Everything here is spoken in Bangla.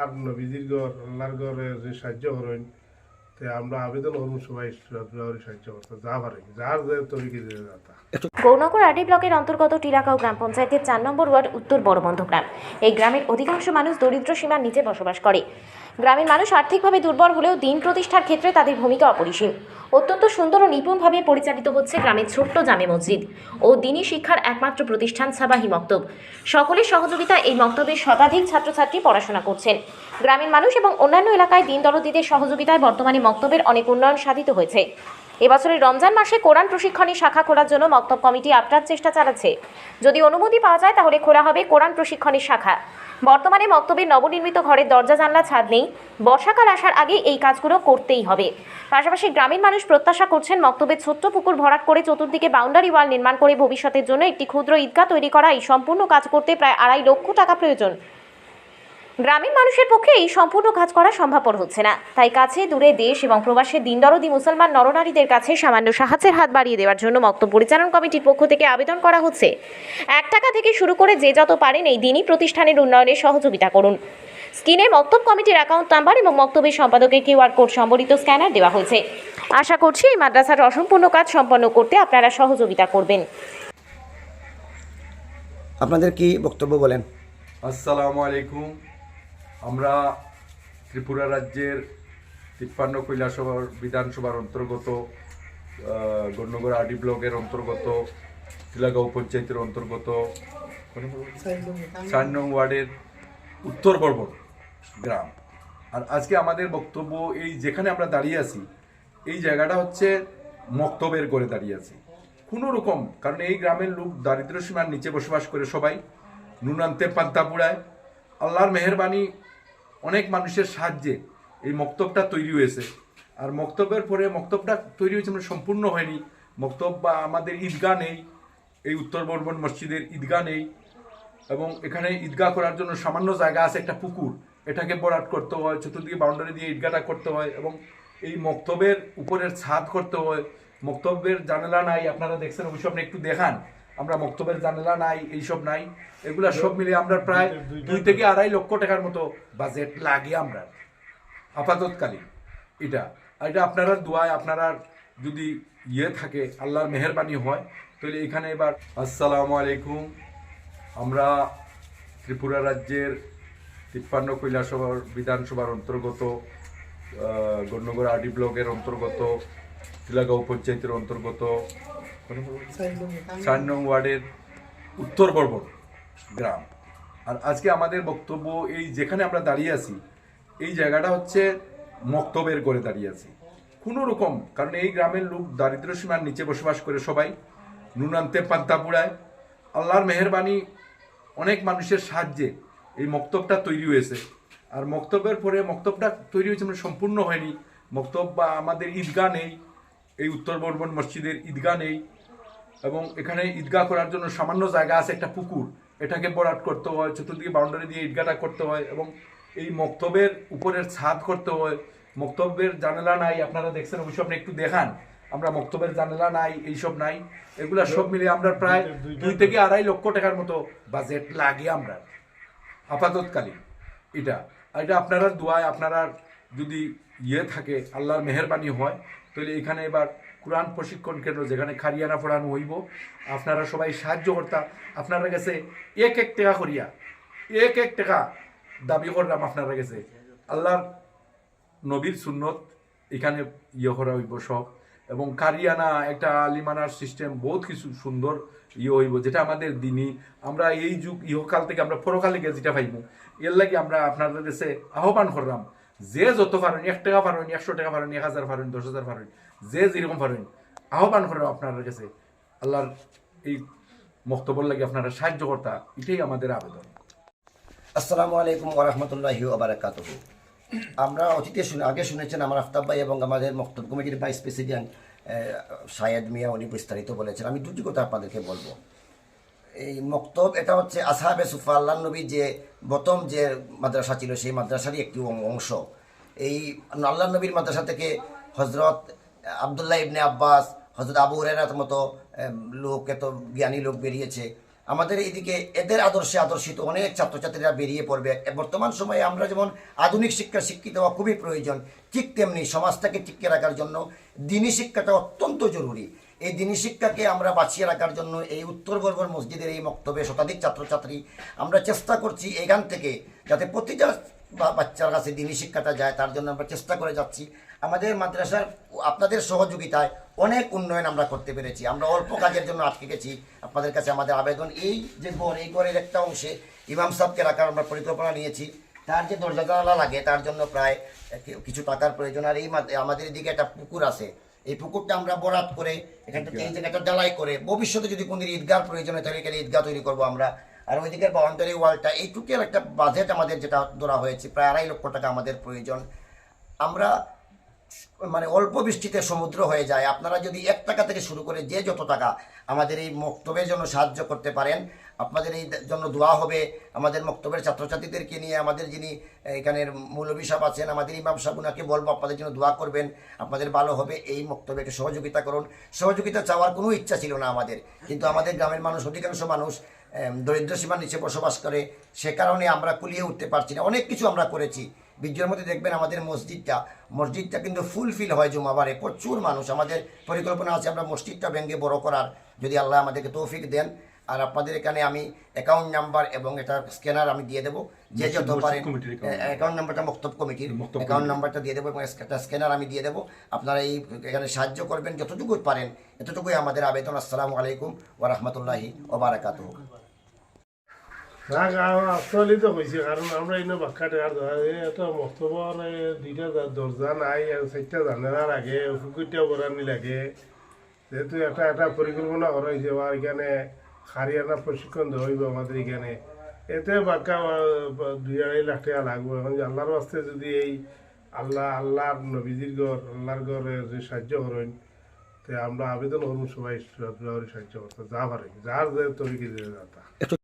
আর নবীজির গড় আল্লাহর গড়ে যে সাহায্য করেন, তে আমরা আবেদন করব সবাই সাহায্য করতে। যা পারে, যার যে তরিকে যে যাতা। গৌরনগর আরডি ব্লকের অন্তর্গত টিলাকাও গ্রাম পঞ্চায়েতের চার নম্বর ওয়ার্ড উত্তর বড়বন্ধ গ্রাম। এই গ্রামের অধিকাংশ মানুষ দরিদ্র সীমার নিচে বসবাস করে। গ্রামের মানুষ আর্থিকভাবে দুর্বল হলেও দিন প্রতিষ্ঠার ক্ষেত্রে তাদের ভূমিকা অপরিসীম। অত্যন্ত সুন্দর ও নিপুণভাবে পরিচালিত হচ্ছে গ্রামের ছোট্ট জামে মসজিদ ও দিনী শিক্ষার একমাত্র প্রতিষ্ঠান সাবাহি মক্তব। সকলের সহযোগিতা এই মক্তবের শতাধিক ছাত্রছাত্রী পড়াশোনা করছেন। গ্রামের মানুষ এবং অন্যান্য এলাকায় দিন দরদিদের সহযোগিতায় বর্তমানে মক্তবের অনেক উন্নয়ন সাধিত হয়েছে। এবছরের রমজান মাসে কোরআন প্রশিক্ষণী শাখা খোলার জন্য মক্তব কমিটি আপ্রাণ চেষ্টা চালাচ্ছে। যদি অনুমতি পাওয়া যায়, তাহলে খোলা হবে কোরআন প্রশিক্ষণী শাখা। বর্তমানে মক্তবের নবনির্মিত ঘরের দরজা, জানলা, ছাদ নেই। বর্ষাকাল আসার আগে এই কাজগুলো করতেই হবে। পাশাপাশি গ্রামীণ মানুষ প্রত্যাশা করছেন মক্তবের ছোট্ট পুকুর ভরাট করে চতুর্দিকে বাউন্ডারি ওয়াল নির্মাণ করে ভবিষ্যতের জন্য একটি ক্ষুদ্র ঈদগাহ তৈরি করা। এই সম্পূর্ণ কাজ করতে প্রায় আড়াই লক্ষ টাকা প্রয়োজন। গ্রামীণ মানুষের পক্ষে এই সম্পূর্ণ কাজ করা সম্ভবপর হচ্ছে না। তাই কাছে দূরে দেশ এবং প্রবাসের দিনদরদি মুসলমান নরনারীদের কাছে সামান্য সাহায্যের হাত বাড়িয়ে দেওয়ার জন্য মক্ত পরিচালন কমিটির পক্ষ থেকে আবেদন করা হচ্ছে। এক টাকা থেকে শুরু করে যে যত পারেন এই দিনই প্রতিষ্ঠানের উন্নয়নে সহযোগিতা করুন। স্ক্রিনে মক্তব কমিটির অ্যাকাউন্ট নাম্বার এবং মক্তবের সম্পাদকের কিউআর কোড সম্বলিত স্ক্যানার দেওয়া হয়েছে। আশা করছি এই মাদ্রাসার অসম্পূর্ণ কাজ সম্পন্ন করতে আপনারা সহযোগিতা করবেন। আপনাদের কি বক্তব্য বলেন? আসসালামু আলাইকুম। আমরা ত্রিপুরা রাজ্যের তিপ্পান্ন কৈলাসভার বিধানসভার অন্তর্গত গণ্যগড় আডি ব্লকের অন্তর্গত, তিলাগাঁও পঞ্চায়েতের অন্তর্গত চার নং ওয়ার্ডের উত্তর বর্বর গ্রাম। আর আজকে আমাদের বক্তব্য এই যেখানে আমরা দাঁড়িয়ে আছি, এই জায়গাটা হচ্ছে মক্তবের করে দাঁড়িয়ে আছি। কোনো রকম, কারণ এই গ্রামের লোক দারিদ্র সীমার নিচে বসবাস করে সবাই। নুনান্তে পান্তা পুড়ায় আল্লাহর মেহরবানি অনেক মানুষের সাহায্যে এই মক্তবটা তৈরি হয়েছে। আর মক্তবের পরে মক্তবটা তৈরি হয়েছে মানে সম্পূর্ণ হয়নি। মক্তব বা আমাদের ঈদগাহ নেই, এই উত্তর বর্মন মসজিদের ঈদগাহ নেই এবং এখানে ঈদগাহ করার জন্য সামান্য জায়গা আছে একটা পুকুর। এটাকে বরাট করতে হয়, চতুর্দিকে বাউন্ডারি দিয়ে ঈদগাহটা করতে হয় এবং এই মক্তবের উপরের ছাদ করতে হয়। মক্তবের জানালা নাই, আপনারা দেখছেন ওইসব একটু দেখান। আমরা মক্তবের জানালা নাই এইসব নাই। এগুলা সব মিলে আমরা প্রায় দুই থেকে আড়াই লক্ষ টাকার মতো বাজেট লাগে আমরা। আপাতৎকালীন এটা। আর এটা আপনারা দোয়ায় আপনারা যদি ইয়ে থাকে আল্লাহর মেহরবানি হয় তাহলে এখানে এবার আসসালামু আলাইকুম। আমরা ত্রিপুরা রাজ্যের তিপ্পান্ন কৈলাসভার বিধানসভার অন্তর্গত গণ্যগড় আডি ব্লকের অন্তর্গত তিলাগাঁও পঞ্চায়েতের অন্তর্গত চার নং ওয়ার্ডের উত্তর বর্বর গ্রাম। আর আজকে আমাদের বক্তব্য এই যেখানে আমরা দাঁড়িয়ে আছি, এই জায়গাটা হচ্ছে মক্তবের করে দাঁড়িয়ে আছি। কোনো রকম, কারণ এই গ্রামের লোক দারিদ্র সীমার নিচে বসবাস করে সবাই। নুনান্তে পান্তা পুড়ায়। আল্লাহর মেহরবানি অনেক মানুষের সাহায্যে এই মক্তবটা তৈরি হয়েছে। আর মক্তবের পরে মক্তবটা তৈরি হয়েছে মানে সম্পূর্ণ হয়নি। মক্তব বা আমাদের ঈদগাহ নেই, এই উত্তর বর্মন মসজিদের ঈদগাহ নেই। এবং এখানে ঈদগাহ করার জন্য সামান্য জায়গা আছে একটা পুকুর। এটাকে বরাট করতে হয় চতুর্দিকে বাউন্ডারি দিয়ে ঈদগাহটা করতে হয় এবং এই মক্তবের উপরের ছাদ করতে হয়। মক্তবের জানালা নাই আপনারা দেখছেন ওইসব আপনি একটু দেখান। আমরা মক্তবের জানালা নাই এইসব নাই। এগুলা সব মিলে আমরা প্রায় দুই থেকে আড়াই লক্ষ টাকার মতো বাজেট লাগে আমরা। আপাতৎকালীন এটা। আর এটা আপনারা দোয়ায় আপনারা যদি ইয়ে থাকে, আল্লাহর মেহরবানি হয়, তাহলে এখানে এবার কোরআন প্রশিক্ষণ কেন্দ্র, যেখানে খারিয়ানা পড়ানো হইব, আপনারা সবাই সাহায্য করতা। আপনারা গেছে এক এক টাকা করিয়া, এক এক টাকা দাবি করলাম আপনারা গেছে আল্লাহর নবীর সুন্নত, এখানে ইয়ে করা হইব সব। এবং কারিয়ানা একটা আলিমানার সিস্টেম বহুত কিছু সুন্দর ইয়ে হইব, যেটা আমাদের দিনই। আমরা এই যুগ, ইহকাল থেকে আমরা পরকালে গিয়ে যেটা পাইব এর লাগে আমরা আপনাদের কাছে আহ্বান করলাম। যে যত পারেন, এক টাকা পারেন, একশো টাকা পারেন, এক হাজার পারেন, দশ হাজার পারেন, যে যেরকম পারেন, আহ্বান করলাম আপনার কাছে, আল্লাহর এই মক্তব্য লাগে আপনারা সাহায্য কর্তা, এটাই আমাদের আবেদন। আসসালামু আলাইকুম ওরহমতুল্লাহি ওবরাকাত আমরা অতীতে শুনে, আগে শুনেছেন আমার আফতাব ভাই এবং আমাদের মক্তব কমিটির ভাইস প্রেসিডেন্ট সায়েদ মিয়া, উনি বিস্তারিত বলেছেন। আমি দুটি কথা আপনাদেরকে বলব। এই মক্তব, এটা হচ্ছে আসাহাবে সুফা আল্লাহ নবী যে প্রথম যে মাদ্রাসা ছিল, সেই মাদ্রাসারই একটি অংশ। এই আল্লাহ নবীর মাদ্রাসা থেকে হজরত আবদুল্লাহ ইবনে আব্বাস হজরত আবু হুরায়রার মতো লোক, এত জ্ঞানী লোক বেরিয়েছে। আমাদের এইদিকে এদের আদর্শে আদর্শিত অনেক ছাত্রছাত্রীরা বেরিয়ে পড়বে। বর্তমান সময়ে আমরা যেমন আধুনিক শিক্ষা, শিক্ষিত হওয়া খুবই প্রয়োজন, ঠিক তেমনি সমাজটাকে টিকে রাখার জন্য দিনী শিক্ষাটা অত্যন্ত জরুরি। এই দিনী শিক্ষাকে আমরা বাঁচিয়ে রাখার জন্য এই উত্তর বর্বর মসজিদের এই মক্তবে শতাধিক ছাত্রছাত্রী আমরা চেষ্টা করছি এখান থেকে যাতে প্রতিটা বাচ্চার কাছে দিনী শিক্ষাটা যায়, তার জন্য আমরা চেষ্টা করে যাচ্ছি। আমাদের মাদ্রাসার আপনাদের সহযোগিতায় অনেক উন্নয়ন আমরা করতে পেরেছি। আমরা অল্প কাজের জন্য আটকে গেছি। আপনাদের কাছে আমাদের আবেদন এই যে ঘর এই ঘরের একটা অংশে ইমাম সাহেবকে রাখার আমরা পরিকল্পনা নিয়েছি। তার যে দরজা জানালা লাগে, তার জন্য প্রায় কিছু টাকার প্রয়োজন। আর এই মাদ- আমাদের এদিকে একটা পুকুর আছে। এই পুকুরটা আমরা বরাত করে এখানটাতে থেকে এই জায়গাটা জ্বালাই করে ভবিষ্যতে যদি কোনো ঈদগাহ প্রয়োজন হয় তাহলে এখানে ঈদগাহ তৈরি করব আমরা। আর ওইদিকে বাউন্ডারি ওয়ালটা এইটুকু একটা বাজেট আমাদের যেটা ধরা হয়েছে প্রায় আড়াই লক্ষ টাকা আমাদের প্রয়োজন। আমরা মানে অল্প বৃষ্টিতে সমুদ্র হয়ে যায়। আপনারা যদি এক টাকা থেকে শুরু করে যে যত টাকা আমাদের এই মক্তবের জন্য সাহায্য করতে পারেন, আপনাদের এই জন্য দোয়া হবে। আমাদের মক্তবের ছাত্রছাত্রীদেরকে নিয়ে আমাদের যিনি এখানের মৌলবী সাহেব আছেন, আমাদের ইমাম সাহেব, উনাকে বলব, আপনাদের জন্য দোয়া করবেন। আপনাদের ভালো হবে, এই মক্তবেকে সহযোগিতা করুন। সহযোগিতা চাওয়ার কোনো ইচ্ছা ছিল না আমাদের। কিন্তু আমাদের গ্রামের মানুষ, অধিকাংশ মানুষ দরিদ্র সীমার নিচে বসবাস করে। সে কারণে আমরা কুলিয়ে উঠতে পারছি না। অনেক কিছু আমরা করেছি। বিজ্ঞের মধ্যে দেখবেন আমাদের মসজিদটা মসজিদটা কিন্তু ফুলফিল হয় জুমাবারে। প্রচুর মানুষ আমাদের পরিকল্পনা আছে আমরা মসজিদটা ভেঙে বড় করার। যদি আল্লাহ আমাদেরকে তৌফিক দেন। আর আপনাদের এখানে আমি অ্যাকাউন্ট নাম্বার এবং এটা স্ক্যানার আমি দিয়ে দেবো। যে যত পারেন অ্যাকাউন্ট নাম্বারটা মক্তব কমিটির অ্যাকাউন্ট নাম্বারটা দিয়ে দেবো এবং একটা স্ক্যানার আমি দিয়ে দেবো। আপনারা এই এখানে সাহায্য করবেন যতটুকু পারেন এতটুকুই আমাদের আবেদন। আসসালামু আলাইকুম ওরহমতুল্লাহি ওবারাকাতুহ না আসলে তো হয়েছে, কারণ আমরা এনে বাক্কাটে আর এটা মস্তবর দুইটা দরজা নাই চারটা জানালার আগে পুকুরটা বরানি লাগে। যেহেতু একটা একটা পরিকল্পনা করা হয়েছে আর এখানে হারিয়ানা প্রশিক্ষণ দেওয়া হইব আমাদের এখানে এতে বাক্কা দুই আড়াই লাখ টাকা লাগবে। এখন যে আল্লাহর বাস্তে যদি এই আল্লাহ আল্লাহর নবীজির ঘর আল্লাহর ঘরে যদি সাহায্য করেন, তে আমরা আবেদন করব সবাই সাহায্য করতে। যা পারে, যার যে তরিকে যাতা